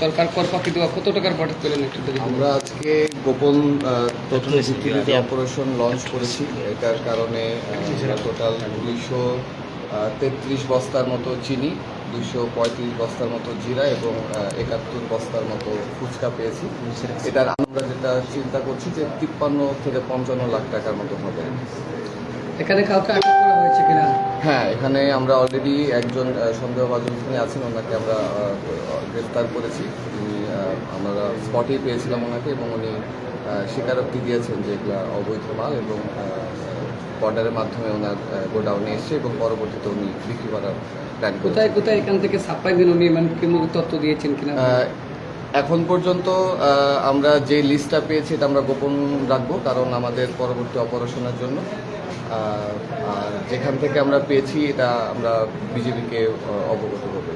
সরকার কর ফাঁকি দেওয়া কত টাকার পাঠাতে পেলেন আমরা আজকে গোপন তথ্য ভিত্তিতে অপারেশন লঞ্চ করেছি। এটার কারণে টোটাল দুইশো তেত্রিশ বস্তার মতো চিনি দুইশো পঁয়ত্রিশ বস্তার মতো জিরা এবং একাত্তর বস্তার মতো ফুচকা পেয়েছি। এটার আমরা যেটা চিন্তা করছি যে তিপ্পান্ন থেকে পঞ্চান্ন লাখ টাকার মতো হবে। এখানে কাউকে আটক করা হয়েছে কিনা হ্যাঁ এখানে আমরা অলরেডি একজন সন্দেহভাজন যিনি আছেন ওনাকে আমরা গ্রেফতার করেছি। উনি আমরা স্পটেই পেয়েছিলাম ওনাকে এবং উনি স্বীকারোক্তি দিয়েছেন যে এগুলা অবৈধ মাল এবং বর্ডারের মাধ্যমে ওনার গোডাউনে এসছে এবং পরবর্তীতে উনি বিক্রি করার প্ল্যান কোথায় কোথায় এখান থেকে সাপ্লাই দিন? উনি মানে কি তথ্য দিয়েছেন কিনা? এখন পর্যন্ত আমরা যে লিস্টটা পেয়েছি এটা আমরা গোপন রাখব কারণ আমাদের পরবর্তী অপারেশনের জন্য। যেখান থেকে আমরা পেয়েছি এটা আমরা বিজেপিকে অবগত করব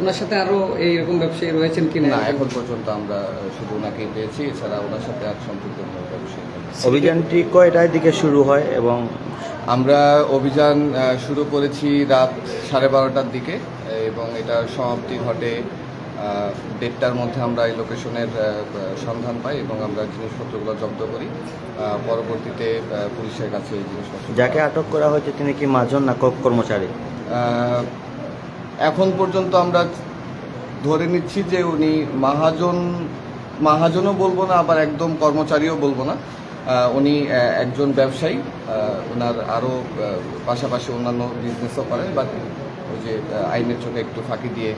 ওনার সাথে আরও এইরকম ব্যবসায়ী রয়েছেন কি না? এখন পর্যন্ত আমরা শুধু ওনাকেই পেয়েছি এছাড়া ওনার সাথে আর সম্পৃক্ত কোনো ব্যবসায়ী অভিযানটি কয়টার দিকে শুরু হয় এবং আমরা অভিযান শুরু করেছি রাত সাড়ে বারোটার দিকে এবং এটার সমাপ্তি ঘটে দেড়টার মধ্যে আমরা এই লোকেশনের সন্ধান পাই এবং আমরা জিনিসপত্রগুলো জব্দ করি। পরবর্তীতে পুলিশের কাছে এই জিনিসপত্র যাকে আটক করা হয়েছে তিনি কি মাজন না কর্মচারী? এখন পর্যন্ত আমরা ধরে নিচ্ছি যে উনি মহাজন মহাজনও বলব না আবার একদম কর্মচারীও বলব না। উনি একজন ব্যবসায়ী ওনার আরও পাশাপাশি অন্যান্য বিজনেসও করেন বাট ওই যে আইনের চোখে একটু ফাঁকি দিয়ে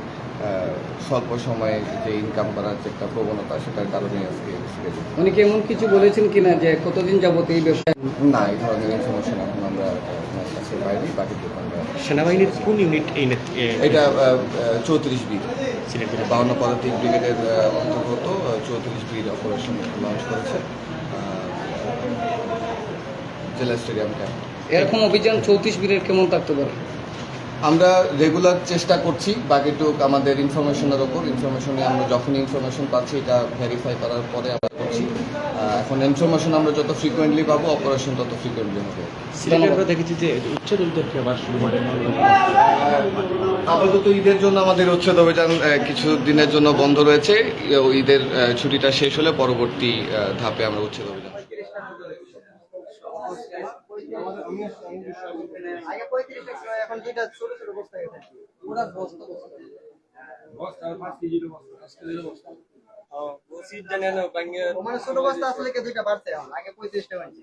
স্বল্প সময়ে যে ইনকাম করার যে একটা প্রবণতা সেটার কারণে আজকে উনি কি এমন কিছু বলেছেন কিনা যে কতদিন যাবত এই ব্যবসায় না এই ধরনের ইনফরমেশন এখন আমরা কাছে পাইনি বাকি সেনাবাহিনীর কোন ইউনিট এই এটা চৌত্রিশ বি? বাউন্ন পদাতিক ব্রিগেডের অন্তর্গত চৌত্রিশ বির অপারেশন লঞ্চ করেছে। জেলা স্টেডিয়াম ক্যাম্প এরকম অভিযান চৌত্রিশ বীরের কেমন থাকতে পারে? আমরা রেগুলার চেষ্টা করছি বাকিটুক আমাদের ইনফরমেশনের ওপর। ইনফরমেশনে আমরা যখনই ইনফরমেশন পাচ্ছি এটা ভেরিফাই করার পরে আমরা করছি। এখন ইনফরমেশন আমরা যত ফ্রিকোয়েন্টলি পাবো অপারেশন তত ফ্রিকোয়েন্টলি হবে। আমরা দেখেছি যে উচ্ছেদকে আবার শুরু করে আপাতত ঈদের জন্য আমাদের উচ্ছেদ অভিযান কিছু দিনের জন্য বন্ধ রয়েছে। ঈদের ছুটিটা শেষ হলে পরবর্তী ধাপে আমরা উচ্ছেদ অভিযান। আগে পঁয়ত্রিশটা ছিল এখন দুইটা ছোট ছোট বস্তা গেছে পুরা বস্তা মানে ছোট বস্তা আসলে দুইটা বাড়ছে এখন আগে পঁয়ত্রিশটা হয়েছে